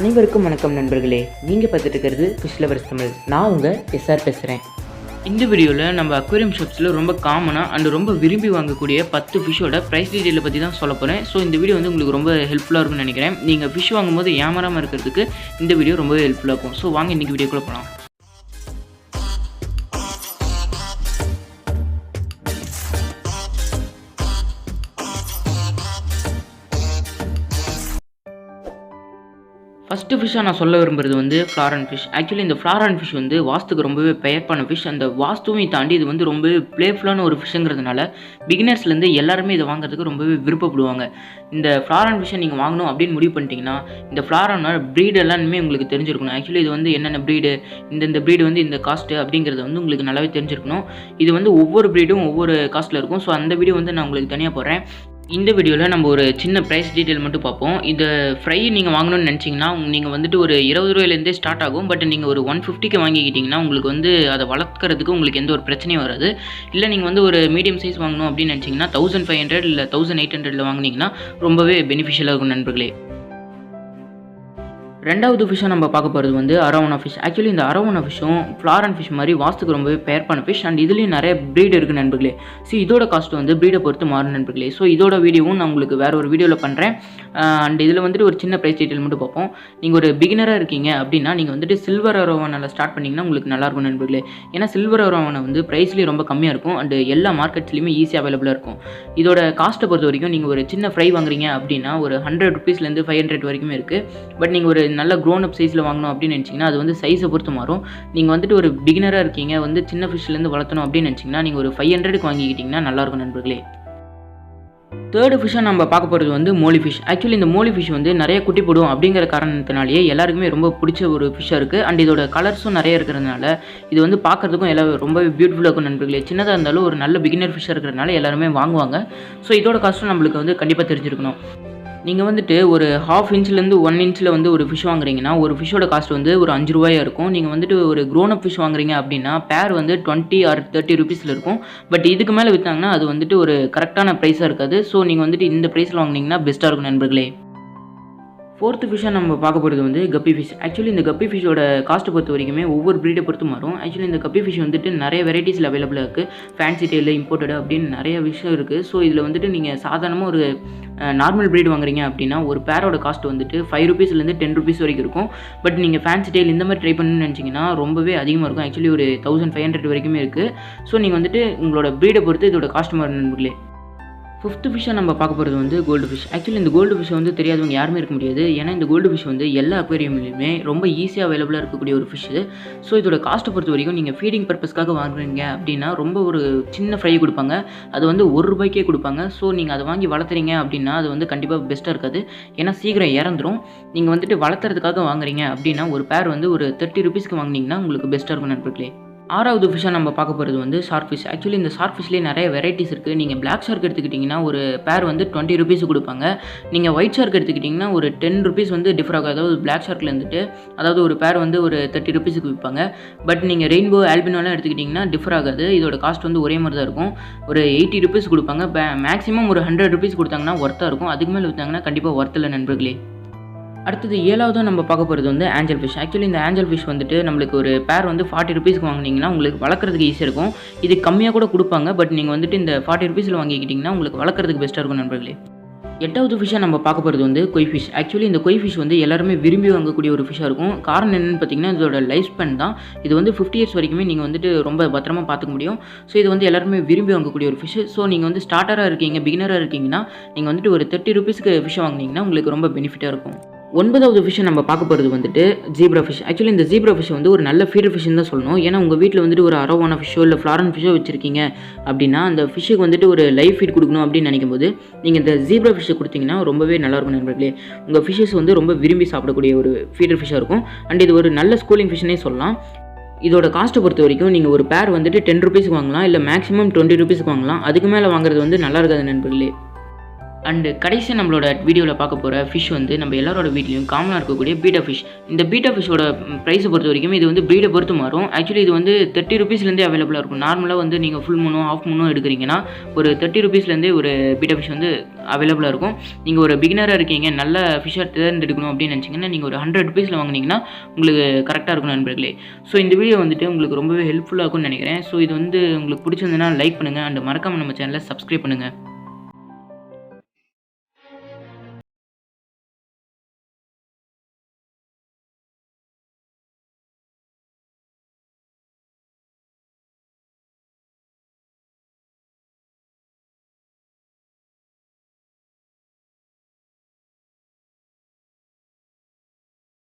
அனைவருக்கும் வணக்கம் நண்பர்களே. நீங்கள் பார்த்துட்டு இருக்கிறது ஃபிஷ் லவர்ஸ் தமிழ். நான் உங்கள் எஸ்ஆர் பேசுகிறேன் இந்த வீடியோவில் நம்ம அக்வேரியம் ஷாப்ஸில் ரொம்ப காமனாக அண்ட் ரொம்ப விரும்பி வாங்கக்கூடிய பத்து ஃபிஷ்ஷோட ப்ரைஸ் டீட்டெயிலை பற்றி தான் சொல்ல போகிறேன் ஸோ இந்த வீடியோ வந்து உங்களுக்கு ரொம்ப ஹெல்ப்ஃபுல்லாக இருக்கும்னு நினைக்கிறேன். நீங்கள் ஃபிஷ் வாங்கும்போது ஏமாறாமல் இருக்கிறதுக்கு இந்த வீடியோ ரொம்பவே ஹெல்ப்ஃபுல்லாக இருக்கும். ஸோ வாங்க இன்றைக்கி வீடியோக்குள்ளே போகலாம் ஃபஸ்ட்டு ஃபிஷ்ஷாக நான் சொல்ல விரும்புறது வந்து ஃப்ளாரன் ஃபிஷ் ஆக்சுவலி இந்த ஃப்ளாரன் ஃபிஷ் வந்து வாஸ்துக்கு ரொம்பவே பெயர்ப்பான ஃபிஷ் அந்த வாஸ்துவையும் தாண்டி இது வந்து ரொம்பவே ப்ளேஃபுல்லான ஒரு ஃபிஷ்ஷுங்கிறதுனால பிகினர்ஸ்லேருந்து எல்லாருமே இதை வாங்குறதுக்கு ரொம்பவே விருப்பப்படுவாங்க. இந்த ஃப்ளாரன் ஃபிஷ்ஷை நீங்கள் வாங்கணும் அப்படின்னு முடிவு பண்ணிட்டீங்கன்னா இந்த ஃப்ளாரனோட ப்ரீடு எல்லாமே உங்களுக்கு தெரிஞ்சிருக்கணும். ஆக்சுவலி இது வந்து என்னென்ன ப்ரீடு இந்த இந்த ப்ரீடு வந்து இந்த காஸ்ட்டு அப்படிங்கிறது வந்து உங்களுக்கு நல்லாவே தெரிஞ்சிருக்கணும். இது வந்து ஒவ்வொரு ப்ரீடும் ஒவ்வொரு காஸ்ட்டில் இருக்கும். ஸோ அந்த வீடியோ வந்து நான் உங்களுக்கு தனியாக போடுறேன். இந்த வீடியோவில் நம்ம ஒரு சின்ன ப்ரைஸ் டீட்டெயில் மட்டும் பார்ப்போம். இந்த ஃப்ரை நீங்கள் வாங்கணும்னு நினச்சிங்கன்னா நீங்கள் வந்துட்டு ஒரு இருபது ரூபாயிலேருந்தே ஸ்டார்ட் ஆகும். பட் நீங்கள் ஒரு ஒன் ஃபிஃப்டிக்கு வாங்கிக்கிட்டிங்கன்னா உங்களுக்கு வந்து அதை வளர்க்குறதுக்கு உங்களுக்கு எந்த ஒரு பிரச்சனையும் வராது. இல்லை நீங்கள் வந்து ஒரு மீடியம் சைஸ் வாங்கணும் அப்படின்னு நினச்சிங்கன்னா தௌசண்ட் ஃபைவ் ஹண்ட்ரட் இல்லை தௌசண்ட் எயிட் ஹண்ட்ரடில் வாங்கினீங்கன்னா ரொம்பவே பெனிஃபிஷியலாக இருக்கும் நண்பர்களே. ரெண்டாவது ஃபிஷ்ஷாக நம்ம பார்க்க போகிறது வந்து அரவணா ஃபிஷ் ஆக்சுவலி இந்த அரவணா ஃபிஷ்ஷும் ஃப்ளாரன் ஃபிஷ் மாதிரி வாஸ்துக்கு ரொம்பவே பேர்ப்பான ஃபிஷ் அண்ட் இதுலேயும் நிறைய ப்ரீட் இருக்குது நண்பர்களே. ஸோ இதோட காஸ்ட் வந்து ப்ரீடை பொறுத்து மாறும் நண்பர்களே. ஸோ இதோட வீடியோவும் நான் உங்களுக்கு வேறு ஒரு வீடியோவில் பண்ணுறேன் அண்ட் இதில் வந்துட்டு ஒரு சின்ன ப்ரைஸ் டீட்டெயில் மட்டும் பார்ப்போம். நீங்கள் ஒரு பிகினராக இருக்கீங்க அப்படின்னா நீங்கள் வந்துட்டு சில்வர் அரவணாவில் ஸ்டார்ட் பண்ணிங்கன்னா உங்களுக்கு நல்லாயிருக்கும் நண்பர்களே. ஏன்னா சில்வர் அரவணை வந்து ப்ரைஸ்லேயும் ரொம்ப கம்மியாக இருக்கும். அண்ட் எல்லா மார்க்கெட்ஸ்லையுமே ஈஸியாக அவைலபிளாக இருக்கும். இதோட காஸ்ட்டை பொறுத்த வரைக்கும் நீங்கள் ஒரு சின்ன ஃப்ரை வாங்குறீங்க அப்படின்னா ஒரு ஹண்ட்ரட் ருபீஸ்லேருந்து ஃபைவ் ஹண்ட்ரட் வரைக்குமே இருக்குது பட் நீங்கள் ஒரு நல்ல க்ரோன் அப் சைஸில் வாங்கணும் அப்படின்னு நினச்சிங்கன்னா அது வந்து சைஸை பொறுத்து மாறும். நீங்கள் வந்துட்டு ஒரு பிகினராக இருக்கீங்க வந்து சின்ன ஃபிஷ்லேருந்து வளர்த்தணும் அப்படின்னு நினச்சிங்கன்னா நீங்கள் ஒரு ஃபைவ் ஹண்ட்ரடுக்கு வாங்கிக்கிட்டிங்கன்னா நல்லாயிருக்கும் நண்பர்களே. தேர்டு ஃபிஷ்ஷாக நம்ம பார்க்க போகிறது வந்து மோலி ஃபிஷ் ஆக்சுவலி இந்த மோலி ஃபிஷ் வந்து நிறைய குட்டி போடும் அப்படிங்கிற காரணத்தினாலேயே எல்லாருக்குமே ரொம்ப பிடிச்ச ஒரு ஃபிஷ்ஷாக இருக்குது அண்ட் இதோட கலர்ஸும் நிறைய இருக்கிறதுனால இது வந்து பார்க்குறதுக்கும் எல்லா ரொம்ப பியூட்டிஃபுல்லாக இருக்கும் நண்பர்களே. சின்னதாக இருந்தாலும் ஒரு நல்ல பிகினர் ஃபிஷ்ஷாக இருக்கிறதுனால எல்லாருமே வாங்குவாங்க. ஸோ இதோட காஸ்ட்டும் நம்மளுக்கு வந்து கண்டிப்பாக தெரிஞ்சிருக்கணும். நீங்கள் வந்துட்டு ஒரு ஹாஃப் இன்ச்லேருந்து ஒன் இன்ச்சில் வந்து ஒரு ஃபிஷ் வாங்குறீங்கன்னா ஒரு ஃபிஷ்ஷோட காஸ்ட் வந்து ஒரு அஞ்சு ரூபாயாக இருக்கும். நீங்கள் வந்துட்டு ஒரு க்ரோன் அப் ஃபிஷ் வாங்குறீங்க அப்படின்னா பேர் வந்து டுவெண்ட்டி ஆர் தேர்ட்டி ருபீஸில் இருக்கும். பட் இதுக்கு மேலே விற்றாங்கன்னா அது வந்துட்டு ஒரு கரெக்டான ப்ரைஸாக இருக்காது. ஸோ நீங்கள் வந்துட்டு இந்த ப்ரைஸில் வாங்கினீங்கன்னா பெஸ்ட்டாக இருக்கும் நண்பர்களே. ஃபோர்த்து ஃபிஷ்ஷாக நம்ம பார்க்க போகிறது வந்து கப்பி ஃபிஷ் ஆக்சுவலி இந்த கப்பி ஃபிஷ்ஷோட காஸ்ட்டை பொறுத்த வரைக்குமே ஒவ்வொரு ப்ரீடை பொறுத்து மாறும். ஆக்சுவலி இந்த கப்பி ஃபிஷ் வந்துட்டு நிறைய வெரைட்டிஸில் அவைலபிளாக இருக்குது ஃபேன்சி டெயில் இம்போர்ட்டடு அப்படின்னு நிறைய விஷயம் இருக்குது ஸோ இதில் வந்துட்டு நீங்கள் சாதாரணமாக ஒரு நார்மல் ப்ரீட் வாங்குறீங்க அப்படின்னா ஒரு பேரோட காஸ்ட் வந்துட்டு ஃபைவ் ருபீஸ்லேருந்து டென் ருபீஸ் வரைக்கும் இருக்கும். பட் நீங்கள் ஃபேன்சி டெயில் இந்த மாதிரி ட்ரை பண்ணணும்னு நினச்சிங்கன்னா ரொம்பவே அதிகமாக இருக்கும். ஆக்சுவலி ஒரு தௌசண்ட் ஃபைவ் ஹண்ட்ரட் வரைக்குமே இருக்குது ஸோ நீங்கள் வந்துட்டு உங்களோட ப்ரீடை பொறுத்து இதோட காஸ்ட் மாறும் நண்பர்களே. ஃபிஃப்த்து ஃபிஷ்ஷாக நம்ம பார்க்க போகிறது வந்து கோல்டு ஃபிஷ் ஆக்சுவலி இந்த கோல்டு ஃபிஷ் வந்து தெரியாதவங்க யாருமே இருக்க முடியாது. ஏன்னா இந்த கோல்டு ஃபிஷ் வந்து எல்லா அக்வேரியம்லையுமே ரொம்ப ஈஸியாக அவைலபிளாக இருக்கக்கூடிய ஒரு ஃபிஷ் ஸோ இதோட காஸ்ட்டை பொறுத்த வரைக்கும் நீங்கள் ஃபீடிங் பர்பஸ்க்காக வாங்குறீங்க அப்படின்னா ரொம்ப ஒரு சின்ன ஃப்ரை கொடுப்பாங்க. அது வந்து ஒரு ரூபாய்க்கே கொடுப்பாங்க. ஸோ நீங்கள் அதை வாங்கி வளர்த்துறீங்க அப்படின்னா அது வந்து கண்டிப்பாக பெஸ்ட்டாக இருக்காது. ஏன்னா சீக்கிரம் இறந்துரும். நீங்கள் வந்துட்டு வளர்த்துறதுக்காக வாங்குறீங்க அப்படின்னா ஒரு பேர் வந்து ஒரு தேர்ட்டி ருபீஸ்க்கு வாங்கினீங்கன்னா உங்களுக்கு பெஸ்ட்டாக இருக்கும் நண்பர்களே. ஆறாவது ஃபிஷ்ஷாக நம்ம பார்க்க போகிறது வந்து ஷார்க் ஃபிஷ் ஆக்சுவலி இந்த ஷார்க் ஃபிஷ்லேயே நிறைய வெரைட்டிஸ் இருக்குது நீங்கள் பிளாக் ஷார்க் எடுத்துக்கிட்டிங்கன்னா ஒரு பேர் வந்து டுவெண்ட்டி ருபீஸ் கொடுப்பாங்க. நீங்கள் ஒயிட் ஷார்க் எடுத்துக்கிட்டிங்கன்னா ஒரு டென் ருபீஸ் வந்து டிஃபர் ஆகும் அதாவது பிளாக் ஷார்க்கில் இருந்துட்டு அதாவது ஒரு பேர் வந்து ஒரு தேர்ட்டி ருபீஸுக்கு விற்பாங்க பட் நீங்கள் ரெயின்போ ஆல்பினோலாம் எடுத்துக்கிட்டிங்கன்னா டிஃபர் ஆகாது. இதோட காஸ்ட் வந்து ஒரே மாதிரி தான் இருக்கும். ஒரு எயிட்டி ருபீஸ் கொடுப்பாங்க. மேக்ஸிமம் ஒரு ஹண்ட்ரட் ருபீஸ் கொடுத்தாங்கன்னா ஒர்த்தாக இருக்கும். அதுக்கு மேலே விற்றாங்கன்னா கண்டிப்பாக ஒர்த்தில் நண்பர்களே. அடுத்தது ஏழாவதும் நம்ம பார்க்க போகிறது வந்து ஆஞ்சல் ஃபிஷ் ஆக்சுவலி இந்த ஆஞ்சல் ஃபிஷ் வந்துட்டு நம்மளுக்கு ஒரு பேர் வந்து ஃபார்ட்டி ருபீஸ்க்கு வாங்கினீங்கன்னா உங்களுக்கு வளர்க்குறதுக்கு ஈஸியாக இருக்கும். இது கம்மியாக கூட கொடுப்பாங்க பட் நீங்கள் வந்துட்டு இந்த ஃபார்ட்டி ருபீஸில் வாங்கிக்கிட்டிங்கன்னா உங்களுக்கு வளர்க்குறதுக்கு பெஸ்ட்டாக இருக்கும் நண்பர்களே. எட்டாவது ஃபிஷ்ஷாக நம்ம பார்க்க போகிறது வந்து கொய் ஃபிஷ் ஆக்சுவலி இந்த கொய் ஃபிஷ் வந்து எல்லாருமே விரும்பி வாங்கக்கூடிய ஒரு ஃபிஷ்ஷாக இருக்கும். காரணம் என்னென்னு பார்த்தீங்கன்னா இதோட லைஃப் ஸ்பென் தான். இது வந்து ஃபிஃப்டி இயர்ஸ் வரைக்குமே நீங்கள் வந்துட்டு ரொம்ப பத்திரமா பார்த்துக்க முடியும். ஸோ இது வந்து எல்லாருமே விரும்பி வாங்கக்கூடிய ஒரு ஃபிஷ் ஸோ நீங்கள் வந்து ஸ்டார்டராக இருக்கீங்க பிகினராக இருக்கீங்கன்னா நீங்கள் வந்துட்டு ஒரு தேர்ட்டி ருபீஸ்க்கு ஃபிஷ் வாங்கினீங்கன்னா உங்களுக்கு ரொம்ப பெனிஃபிட்டாக இருக்கும். ஒன்பதாவது ஃபிஷ்ஷை நம்ம பார்க்க போகிறது வந்துட்டு ஜீப்ரா ஃபிஷ் ஆக்சுவலி இந்த ஜீப்ரா ஃபிஷ் வந்து ஒரு நல்ல ஃபீடர் ஃபிஷ்னு தான் சொல்லணும். ஏன்னா உங்கள் வீட்டில் வந்துட்டு ஒரு அரவான ஃபிஷ்ஷோ இல்லை ஃப்ளாரன் ஃபிஷ்ஷோ வச்சுருக்கீங்க அப்படின்னா அந்த ஃபிஷ்ஷுக்கு வந்துட்டு ஒரு லைஃப் ஃபீட் கொடுக்கணும் அப்படின்னு நினைக்கும் போது நீங்கள் இந்த ஜீப்ரா ஃபிஷ்ஷை கொடுத்தீங்கன்னா ரொம்பவே நல்லாயிருக்கும் நண்பர்களே. உங்கள் ஃபிஷ்ஷஸ் வந்து ரொம்ப விரும்பி சாப்பிடக்கூடிய ஒரு ஃபீடர் ஃபிஷ்ஷாக இருக்கும். அண்ட் இது ஒரு நல்ல ஸ்கூலிங் ஃபிஷ்னே சொல்லலாம். இதோட காஸ்ட்டை பொறுத்த வரைக்கும் நீங்கள் ஒரு பேர் வந்துட்டு டென் ருபீஸ்க்கு வாங்கலாம் இல்லை மேக்ஸிமம் டுவெண்ட்டி ருபீஸ்க்கு வாங்கலாம். அதுக்கு மேலே வாங்குறது வந்து நல்லா இருக்காது நண்பர்களே. அண்டு கடைசி நம்மளோட வீடியோவில் பார்க்க போகிற ஃபிஷ் வந்து நம்ம எல்லாரோட வீட்லேயும் காமனாக இருக்கக்கூடிய பீட்டா ஃபிஷ் இந்த பீட்டா ஃபிஷோட ப்ரைஸை பொறுத்த வரைக்கும் இது வந்து ப்ரீடை பொறுத்து மாறும். ஆக்சுவலி இது வந்து தேர்ட்டி ருபீஸ்லேருந்தே அவைலபிளாக இருக்கும். நார்மலாக வந்து நீங்கள் ஃபுல் மூணும் ஆஃப் மூணும் எடுக்கிறீங்கன்னா ஒரு தேர்ட்டி ருபீஸ்லேருந்தே ஒரு பீட்டா ஃபிஷ் வந்து அவைலபிளாக இருக்கும். நீங்கள் ஒரு பிகினராக இருக்கீங்க நல்ல ஃபிஷ்ஷாக தேர்ந்தெடுக்கணும் அப்படின்னு நினச்சிங்கன்னா நீங்கள் ஒரு ஹண்ட்ரட் ருபீஸில் வாங்குனீங்கன்னா உங்களுக்கு கரெக்டாக இருக்கும் நண்பர்களே. ஸோ இந்த வீடியோ வந்துட்டு உங்களுக்கு ரொம்பவே ஹெல்ப்ஃபுல்லாக இருக்கும்னு நினைக்கிறேன். ஸோ இது வந்து உங்களுக்கு பிடிச்சிருந்ததுன்னா லைக் பண்ணுங்கள் அண்ட் மறக்காமல் நம்ம சேனலை சப்ஸ்கிரைப் பண்ணுங்கள்